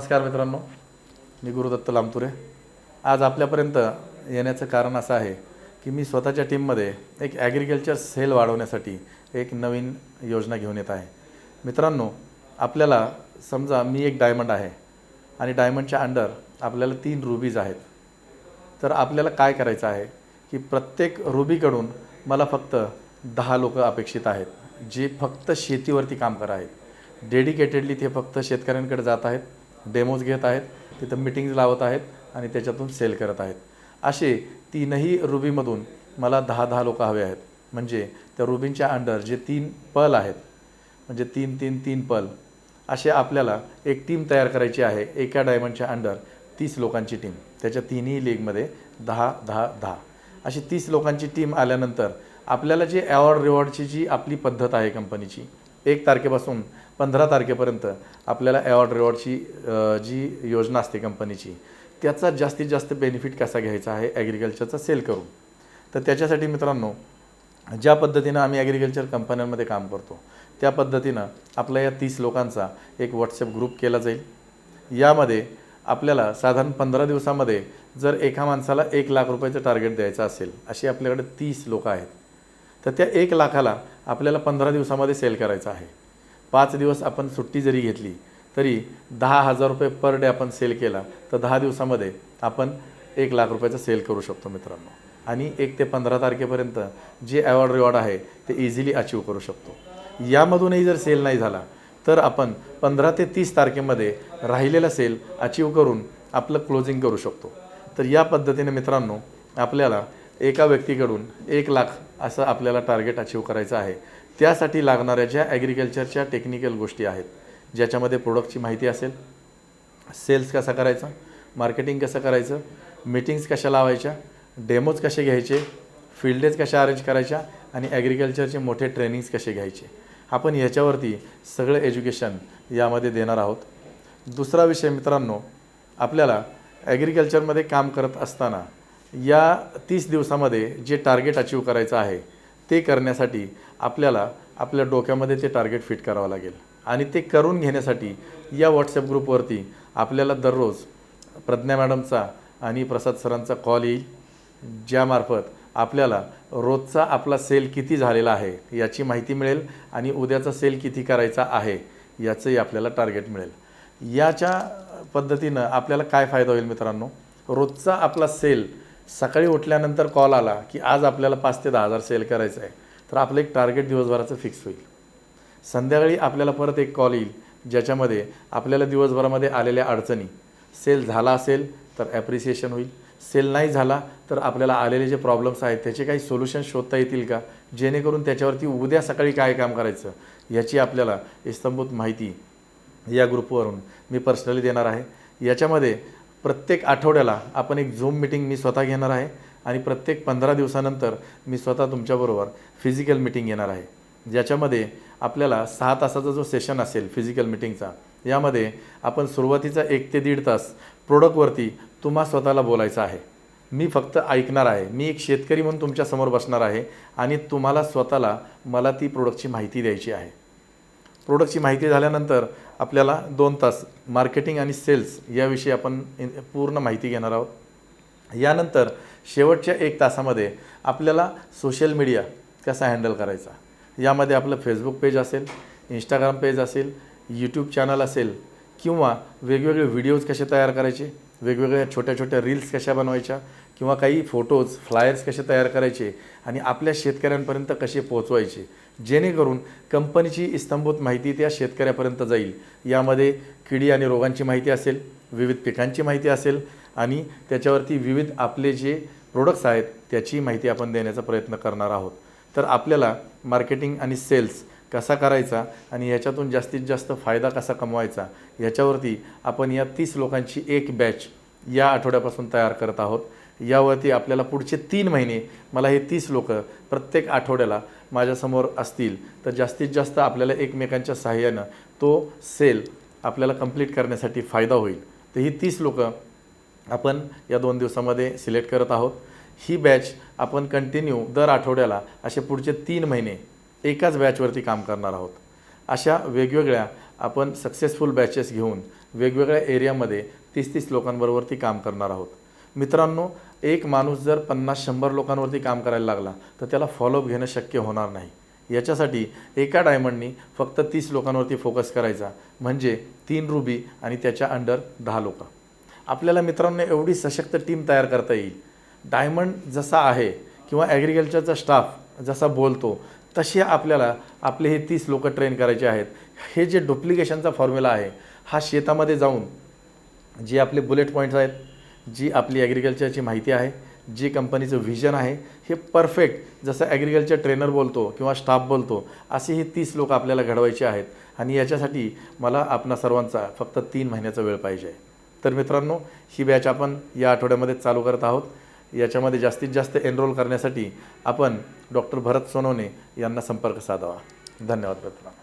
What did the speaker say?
नमस्कार मित्रांनो मी गुरुदत्त लामतुरे आज आपल्यापर्यंत येण्याचं कारण असं आहे की मी स्वतःच्या टीममध्ये एक ॲग्रिकल्चर सेल वाढवण्यासाठी एक नवीन योजना घेऊन येत आहे. मित्रांनो आपल्याला समजा मी एक डायमंड आहे आणि डायमंडच्या अंडर आपल्याला तीन रुबीज आहेत. तर आपल्याला काय करायचं आहे की प्रत्येक रुबीकडून मला फक्त दहा लोक अपेक्षित आहेत जे फक्त शेतीवरती काम करत आहेत. डेडिकेटेडली ते फक्त शेतकऱ्यांकडे जात आहेत. डेमोज घेत आहेत तिथं मिटिंग्ज लावत आहेत आणि त्याच्यातून सेल करत आहेत. असे तीनही रुबीमधून मला दहा दहा लोक हवे आहेत. म्हणजे त्या रुबींच्या अंडर जे तीन पल आहेत म्हणजे तीन तीन तीन पल असे आपल्याला एक टीम तयार करायची आहे एका डायमंडच्या अंडर तीस लोकांची टीम. त्याच्या तिन्ही लीगमध्ये दहा दहा दहा. अशी तीस लोकांची टीम आल्यानंतर आपल्याला जे अवॉर्ड रिवॉर्डची जी आपली पद्धत आहे कंपनीची एक तारखेपासून पंधरा तारखेपर्यंत आपल्याला अवॉर्ड रिवॉर्डची जी योजना असते कंपनीची त्याचा जास्तीत जास्त बेनिफिट कसा घ्यायचा आहे ॲग्रिकल्चरचा सेल करून. तर त्याच्यासाठी मित्रांनो ज्या पद्धतीनं आम्ही ॲग्रिकल्चर कंपन्यांमध्ये काम करतो त्या पद्धतीनं आपल्या या तीस लोकांचा एक व्हॉट्सअप ग्रुप केला जाईल. यामध्ये आपल्याला साधारण पंधरा दिवसामध्ये जर एका माणसाला एक लाख रुपयाचं टार्गेट द्यायचं असेल अशी आपल्याकडे तीस लोकं आहेत. तर त्या एक लाखाला आपल्याला पंधरा दिवसामध्ये सेल करायचं आहे. पाच दिवस आपण सुट्टी जरी घेतली तरी दहा हजार रुपये पर डे आपण सेल केला तर दहा दिवसामध्ये आपण एक लाख रुपयाचा सेल करू शकतो मित्रांनो. आणि एक ते पंधरा तारखेपर्यंत जे अवॉर्ड रिवॉर्ड आहे ते इझिली अचीव करू शकतो. यामधूनही जर सेल नाही झाला तर आपण पंधरा ते तीस तारखेमध्ये राहिलेला सेल अचीव करून आपलं क्लोजिंग करू शकतो. तर या पद्धतीने मित्रांनो आपल्याला एका व्यक्तीकडून एक लाख असं आपल्याला टार्गेट अचीव करायचं आहे. त्यासाठी लागणाऱ्या ज्या ॲग्रिकल्चरच्या टेक्निकल गोष्टी आहेत ज्याच्यामध्ये प्रोडक्टची माहिती असेल सेल्स कसा करायचा मार्केटिंग कसं करायचं मीटिंग्स कशा लावायच्या डेमोज कसे घ्यायचे फील्ड डेज कशा अरेंज करायच्या आणि ॲग्रिकल्चरचे मोठे ट्रेनिंग्स कसे घ्यायचे. आपण ह्याच्यावरती सगळं एज्युकेशन यामध्ये देणार आहोत. दुसरा विषय मित्रांनो आपल्याला ॲग्रिकल्चरमध्ये काम करत असताना या तीस दिवसामध्ये जे टार्गेट अचीव करायचं आहे ते करण्यासाठी आपल्याला आपल्या डोक्यामध्ये ते टार्गेट फिट करावं लागेल. आणि ते करून घेण्यासाठी या व्हॉट्सअप ग्रुपवरती आपल्याला दररोज प्रज्ञा मॅडमचा आणि प्रसाद सरांचा कॉल येईल ज्यामार्फत आपल्याला रोजचा आपला सेल किती झालेला आहे याची माहिती मिळेल आणि उद्याचा सेल किती करायचा आहे याचंही आपल्याला टार्गेट मिळेल. याच्या पद्धतीनं आपल्याला काय फायदा होईल मित्रांनो? रोजचा आपला सेल सकाळी उठल्यानंतर कॉल आला की आज आपल्याला पाच ते दहा हजार सेल करायचं आहे. तर आपलं एक टार्गेट दिवसभराचं फिक्स होईल. संध्याकाळी आपल्याला परत एक कॉल येईल ज्याच्यामध्ये आपल्याला दिवसभरामध्ये आलेल्या अडचणी. सेल झाला असेल तर ॲप्रिसिएशन होईल. सेल नाही झाला तर आपल्याला आलेले जे प्रॉब्लेम्स आहेत त्याचे काही सोल्युशन शोधता येतील का? जेणेकरून त्याच्यावरती उद्या सकाळी काय काम करायचं? याची आपल्याला इस्तंभूत माहिती या ग्रुपवरून मी पर्सनली देणार आहे. याच्यामध्ये प्रत्येक आठवड्याला आपण एक झूम मिटिंग मी स्वतः घेणार आहे आणि प्रत्येक पंधरा दिवसानंतर मी स्वतः तुमच्याबरोबर फिजिकल मिटिंग घेणार आहे. ज्याच्यामध्ये आपल्याला सहा तासाचा जो सेशन असेल फिजिकल मिटिंगचा यामध्ये आपण सुरुवातीचा एक ते दीड तास प्रोडक्टवरती तुम्हा स्वतःला बोलायचं आहे. मी फक्त ऐकणार आहे. मी एक शेतकरी म्हणून तुमच्यासमोर बसणार आहे आणि तुम्हाला स्वतःला मला ती प्रोडक्टची माहिती द्यायची आहे. प्रोडक्टची माहिती झाल्यानंतर आपल्याला दोन तास मार्केटिंग आणि सेल्स याविषयी आपण पूर्ण माहिती घेणार आहोत. यानंतर शेवटच्या एक तासामध्ये आपल्याला सोशल मीडिया कसा हँडल करायचा? यामध्ये आपलं फेसबुक पेज असेल इंस्टाग्राम पेज असेल यूट्यूब चॅनल असेल किंवा वेगवेगळे व्हिडिओज कसे तयार करायचे वेगवेगळ्या छोट्या छोट्या रील्स कशा बनवायच्या किंवा काही फोटोज फ्लायर्स कसे तयार करायचे आणि आपल्या शेतकऱ्यांपर्यंत कसे पोहोचवायचे. जेणेकरून कंपनीची इस्तंभूत माहिती त्या शेतकऱ्यापर्यंत जाईल. यामध्ये किडी आणि रोगांची माहिती असेल विविध पिकांची माहिती असेल आणि त्याच्यावरती विविध आपले जे प्रोडक्ट्स आहेत त्याची माहिती आपण देण्याचा प्रयत्न करणार आहोत. तर आपल्याला मार्केटिंग आणि सेल्स कसा करायचा आणि याच्यातून जास्तीत जास्त फायदा कसा कमवायचा याच्यावरती आपण या तीस लोकांची एक बॅच या आठवड्यापासून तयार करत आहोत. यावरती आपल्याला पुढचे तीन महिने मला हे तीस लोक प्रत्येक आठवड्याला माझ्यासमोर असतील. तर जास्तीत जास्त आपल्याला एकमेकांच्या सहाय्यानं तो सेल आपल्याला कंप्लीट करण्यासाठी फायदा होईल. तर ही तीस लोक आपण या दोन दिवसामध्ये सिलेक्ट करत आहोत. ही बॅच आपण कंटिन्यू दर आठवड्याला असे पुढचे तीन महिने एकाच बॅचवरती काम करणार आहोत. अशा वेगवेगळ्या आपण सक्सेसफुल बॅचेस घेऊन वेगवेगळ्या एरियामध्ये तीस तीस लोकांबरोबरती काम करणार आहोत. मित्रांनो एक माणूस जर पन्नास शंभर लोकांवरती काम करायला लागला तर त्याला फॉलोअप घेणं शक्य होणार नाही. याच्यासाठी एका डायमंडनी फक्त तीस लोकांवरती फोकस करायचा म्हणजे तीन रुबी आणि त्याच्या अंडर दहा लोक. आपल्याला मित्रांनो एवढी सशक्त टीम तयार करता येईल. डायमंड जसा आहे किंवा ॲग्रिकल्चरचा स्टाफ जसा बोलतो तसे आपल्याला आपले हे तीस लोक ट्रेन करायचे आहेत. हे जे डुप्लिकेशनचा फॉर्म्युला आहे हा शेतामध्ये जाऊन जे आपले बुलेट पॉईंट्स आहेत जी आपली ॲग्रिकल्चरची माहिती आहे जे कंपनीचं व्हिजन आहे हे परफेक्ट जसं ॲग्रिकल्चर ट्रेनर बोलतो किंवा स्टाफ बोलतो असे हे तीस लोक आपल्याला घडवायचे आहेत. आणि याच्यासाठी मला आपणा सर्वांचा फक्त तीन महिन्याचा वेळ पाहिजे. तर मित्रांनो ही बॅच आपण या आठवड्यामध्ये चालू करत आहोत. याच्यामध्ये जास्तीत जास्त एनरोल करण्यासाठी आपण डॉक्टर भरत सोनवणे यांना संपर्क साधावा. धन्यवाद मित्रांनो.